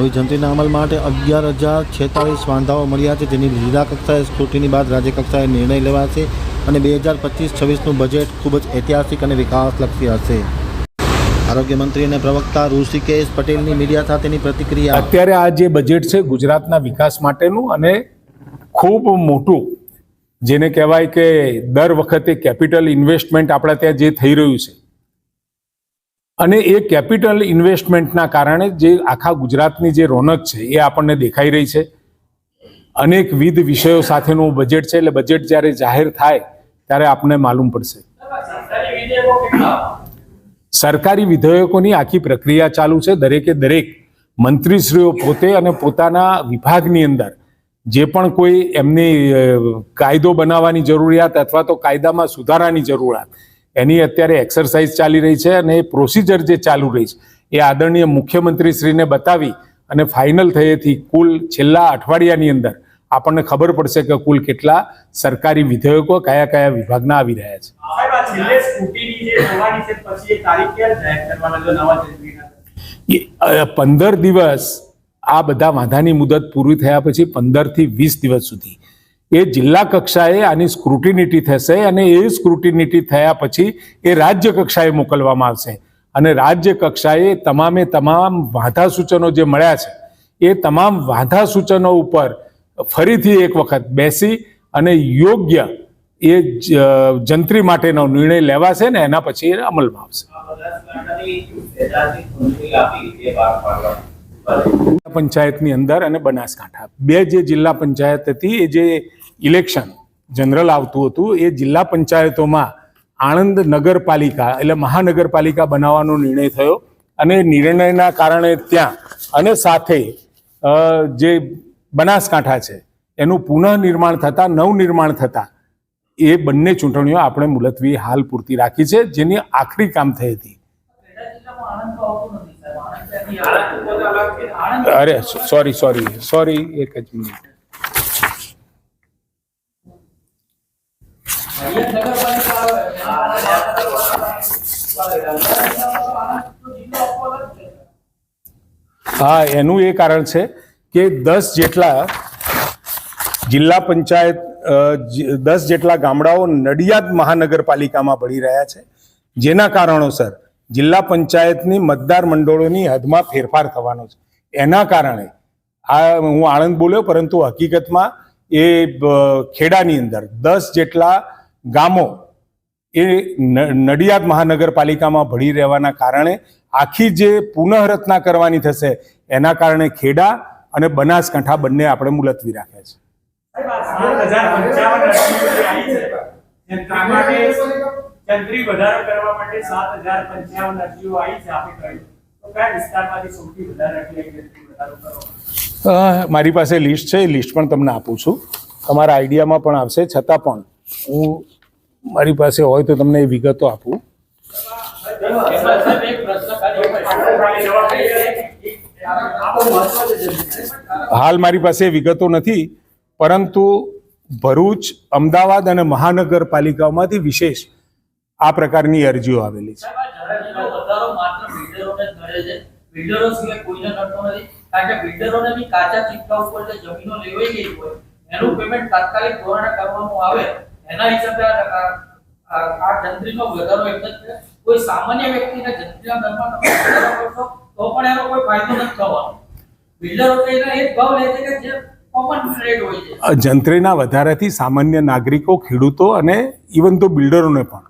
નવી જંત્રીના અમલ માટે અગિયાર હજાર છેતાલીસ વાંધાઓ મળ્યા છે, જેની જિલ્લા કક્ષાએ સ્ક્રુટીની બાદ રાજ્ય કક્ષાએ નિર્ણય લેવાશે અને બે હજાર પચીસ છવ્વીસનું બજેટ ખૂબ જ ઐતિહાસિક અને વિકાસલક્ષી હશે. આરોગ્ય મંત્રી અને પ્રવક્તા ઋષિકેશ પટેલની મીડિયા સાથેની પ્રતિક્રિયા. અત્યારે આ જે બજેટ છે ગુજરાતના વિકાસ માટેનું અને ખૂબ મોટું, જેને કહેવાય કે દર વખતે કેપિટલ ઇન્વેસ્ટમેન્ટ આપણા ત્યાં જે થઈ રહ્યું છે અને એ કેપિટલ ઇન્વેસ્ટમેન્ટના કારણે જે આખા ગુજરાતની જે રોનક છે એ આપણને દેખાઈ રહી છે. અનેકવિધ વિષયો સાથેનું બજેટ છે, એટલે બજેટ જ્યારે જાહેર થાય ત્યારે આપણને માલુમ પડશે. સરકારી વિધેયકોની આખી પ્રક્રિયા ચાલુ છે, દરેકે દરેક મંત્રીશ્રીઓ પોતે અને પોતાના વિભાગની અંદર જે પણ કોઈ એમની કાયદો બનાવવાની જરૂરિયાત અથવા તો કાયદામાં સુધારાની જરૂરિયાત એની અત્યારે એક્સરસાઇઝ ચાલી રહી છે અને એ પ્રોસિજર જે ચાલુ રહી છે એ આદરણીય મુખ્યમંત્રીશ્રીને બતાવી અને ફાઇનલ થયેથી કુલ છેલ્લા અઠવાડિયાની અંદર આપણને ખબર પડશે કે કુલ કેટલા સરકારી વિધેયકો કયા કયા વિભાગના આવી રહ્યા છે. પંદર દિવસ આ બધા વાંધાની મુદત પૂરી થયા પછી પંદરથી વીસ દિવસ સુધી. એ જિલ્લા કક્ષાએ આની સ્ક્રુટિનિટી થશે અને એ સ્ક્રુટિનિટી થયા પછી એ રાજ્ય કક્ષાએ મોકલવામાં આવશે. અને રાજ્ય કક્ષાએ તમામે તમામ વાંધા સૂચનો જે મળ્યા છે, એ તમામ વાંધા સૂચનો ઉપર ફરીથી એક વખત બેસી અને યોગ્ય એ જંત્રી માટેનો નિર્ણય લેવાશે ને એના પછી એ અમલમાં આવશે. પંચાયતની અંદર અને બનાસકાંઠા. બે જે જિલ્લા પંચાયત હતી, એ જે ઇલેક્શન જનરલ આવતું હતું, એ જિલ્લા પંચાયતોમાં આણંદ નગરપાલિકા એટલે મહાનગરપાલિકા બનાવવાનો નિર્ણય થયો અને નિર્ણયના કારણે ત્યાં અને સાથે જે બનાસકાંઠા છે, એનું પુનઃનિર્માણ થતાં, નવનિર્માણ થતાં, એ બંને ચૂંટણીઓ આપણે મુલતવી હાલ પૂરતી રાખી છે, જેની આખરી કામ થઈ હતી. અરે સોરી સોરી સોરી એક જ મિનિટ હા, એનું એ કારણ છે કે દસ જેટલા જિલ્લા પંચાયત દસ જેટલા ગામડાઓ નડિયાદ મહાનગરપાલિકામાં ભળી રહ્યા છે. જેના કારણોસર જિલ્લા પંચાયતની મતદાર મંડળોની હદમાં ફેરફાર થવાનો છે. એના કારણે આ, હું આણંદ બોલ્યો, પરંતુ હકીકતમાં એ ખેડાની અંદર દસ જેટલા ગામો એ નડિયાદ મહાનગરપાલિકામાં ભળી રહેવાના કારણે આખી જે પુનઃરચના કરવાની થશે, એના કારણે ખેડા અને બનાસકાંઠા બંને આપણે મુલતવી રાખ્યા છે. મારી પાસે લિસ્ટ છે, એ લિસ્ટ પણ તમને આપું છું. તમારા આઈડિયામાં પણ આવશે, છતાં પણ હું મારી પાસે હોય તો તમને એ વિગતો આપું. હાલ મારી પાસે વિગતો નથી, પરંતુ ભરૂચ, અમદાવાદ અને મહાનગરપાલિકાઓમાંથી વિશેષ આ પ્રકારની અરજીઓ આવેલી છે. કાચા ચિઠ્ઠા ઉપર જમીનો લેવાઈ ગઈ હોય એનું પેમેન્ટ તાત્કાલિક ધોરણે કરવામાં આવે એના હિસાબે આ જંત્રીનો વધારો એક જ છે કોઈ સામાન્ય વ્યક્તિને જંત્રીના દરમાં કરશો તો પણ એનો કોઈ ફાયદો નથી થવાનો. બિલ્ડરો તો એના એ ભાવ લે છે કે જે જંત્રીના વધારાથી સામાન્ય નાગરિકો, ખેડૂતો અને ઇવન તો બિલ્ડરોને પણ.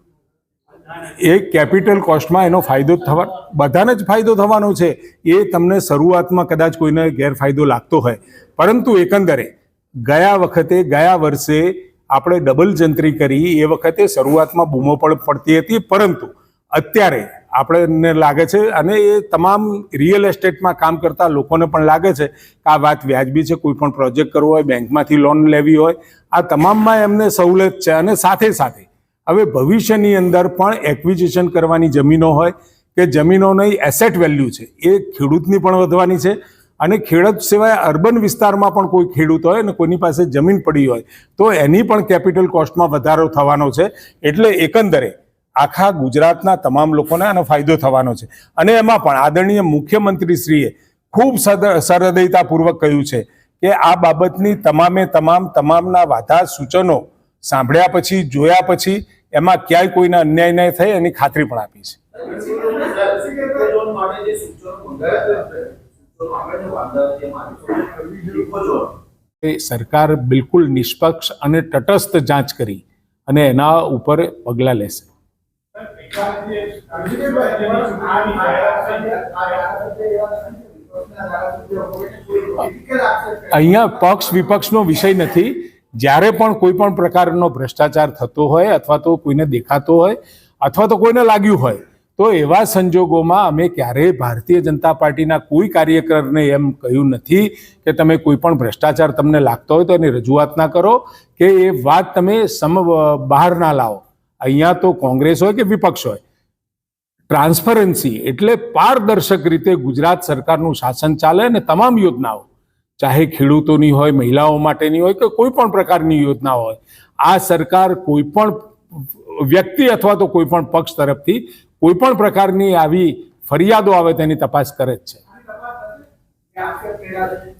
એ કેપિટલ કોસ્ટમાં એનો ફાયદો થવા બધાને જ ફાયદો થવાનો છે. એ તમને શરૂઆતમાં કદાચ કોઈને ગેરફાયદો લાગતો હોય. પરંતુ એકંદરે, ગયા વખતે, ગયા વર્ષે આપણે ડબલ જંત્રી કરી એ વખતે શરૂઆતમાં બૂમો પણ પડતી હતી, પરંતુ અત્યારે આપણને લાગે છે અને એ તમામ રિયલ એસ્ટેટમાં કામ કરતા લોકોને પણ લાગે છે કે આ વાત વ્યાજબી છે, કોઈ પણ પ્રોજેક્ટ કરવો હોય બેંકમાંથી લોન લેવી હોય, આ તમામમાં એમને સવલત છે અને સાથે સાથે હવે ભવિષ્યની અંદર પણ એક્વિઝિશન કરવાની જમીનો હોય કે જમીનોની એસેટ વેલ્યુ છે એ ખેડૂતની પણ વધવાની છે અને ખેડૂત સિવાય અર્બન વિસ્તારમાં પણ કોઈ ખેડૂત હોય અને કોઈની પાસે જમીન પડી હોય, તો એની પણ કેપિટલ કોસ્ટમાં વધારો થવાનો છે. એટલે એકંદરે આખા ગુજરાતના તમામ લોકોને આનો ફાયદો થવાનો છે. અને એમાં પણ આદરણીય મુખ્યમંત્રીશ્રીએ ખૂબ સરહૃદયતાપૂર્વક કહ્યું છે કે આ બાબતની તમામે તમામ, તમામના વાધા સૂચનો સાંભળ્યા પછી, જોયા પછી એમાં ક્યાંય કોઈને અન્યાય નહીં થાય એની ખાતરી પણ આપી છે. એ સરકાર બિલકુલ નિષ્પક્ષ અને તટસ્થ જાંચ કરી અને એના ઉપર પગલાં લેશે. અહીંયા પક્ષ વિપક્ષનો વિષય નથી. જ્યારે પણ કોઈ પણ પ્રકારનો ભ્રષ્ટાચાર થતો હોય અથવા તો કોઈને દેખાતો હોય અથવા તો કોઈને લાગ્યું હોય તો એવા સંજોગોમાં અમે ક્યારેય ભારતીય જનતા પાર્ટીના કોઈ કાર્યકરને એમ કહ્યું નથી કે તમે કોઈ પણ ભ્રષ્ટાચાર તમને લાગતો હોય તો એની રજૂઆત ના કરો, કે એ વાત તમે સમ બહાર ના લાવો. અહીંયા તો કોંગ્રેસ હોય કે વિપક્ષ હોય. ટ્રાન્સપરન્સી એટલે પારદર્શક રીતે ગુજરાત સરકારનું શાસન ચાલે અને તમામ યોજનાઓ, ચાહે ખેડૂતોની હોય, મહિલાઓ માટેની હોય કે કોઈ પણ પ્રકારની યોજના હોય, આ સરકાર કોઈ પણ વ્યક્તિ અથવા તો કોઈ પણ પક્ષ તરફથી કોઈ પણ પ્રકારની આવી ફરિયાદો આવે તેની તપાસ કરે જ છે.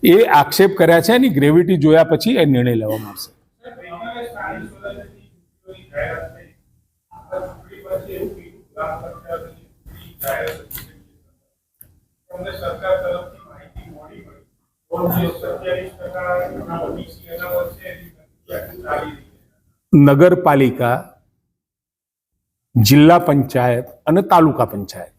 એ આક્ષેપ કર્યા છે એની ગ્રેવિટી જોયા પછી એ નિર્ણય લેવામાં આવશે. નગરપાલિકા જિલ્લા પંચાયત અને તાલુકા પંચાયત.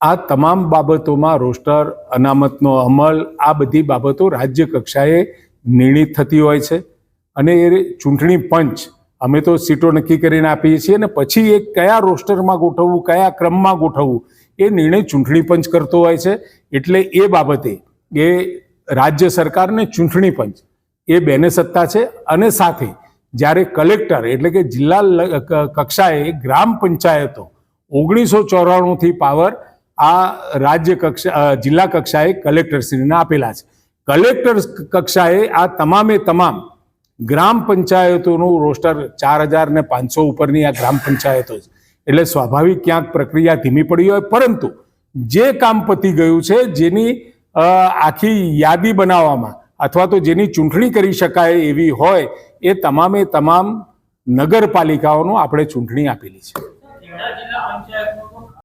આ તમામ બાબતોમાં રોસ્ટર, અનામતનો અમલ, આ બધી બાબતો રાજ્ય કક્ષાએ નિર્ણિત થતી હોય છે. અને એ ચૂંટણી પંચ અમે તો સીટો નક્કી કરીને આપીએ છીએ અને પછી એ કયા રોસ્ટરમાં ગોઠવવું, કયા ક્રમમાં ગોઠવવું, એ નિર્ણય ચૂંટણી પંચ કરતો હોય છે. એટલે એ બાબતે એ રાજ્ય સરકારને ચૂંટણી પંચ એ બેને સત્તા છે અને સાથે જ્યારે કલેક્ટર એટલે કે જિલ્લા કક્ષાએ ગ્રામ પંચાયતો ઓગણીસો ચોરાણુંથી પાવર આ રાજ્ય કક્ષા જિલ્લા કક્ષાએ કલેક્ટરશ્રીને આપેલા છે. કલેક્ટર કક્ષાએ આ તમામે તમામ ગ્રામ પંચાયતોનું રોસ્ટર ચાર હજાર ને પાંચસો ઉપરની આ ગ્રામ પંચાયતો છે. એટલે સ્વાભાવિક ક્યાંક પ્રક્રિયા ધીમી પડી હોય, પરંતુ જે કામ પતી ગયું છે, જેની આખી યાદી બનાવવામાં અથવા તો જેની ચૂંટણી કરી શકાય એવી હોય, એ તમામે તમામ નગરપાલિકાઓનું આપણે ચૂંટણી આપેલી છે.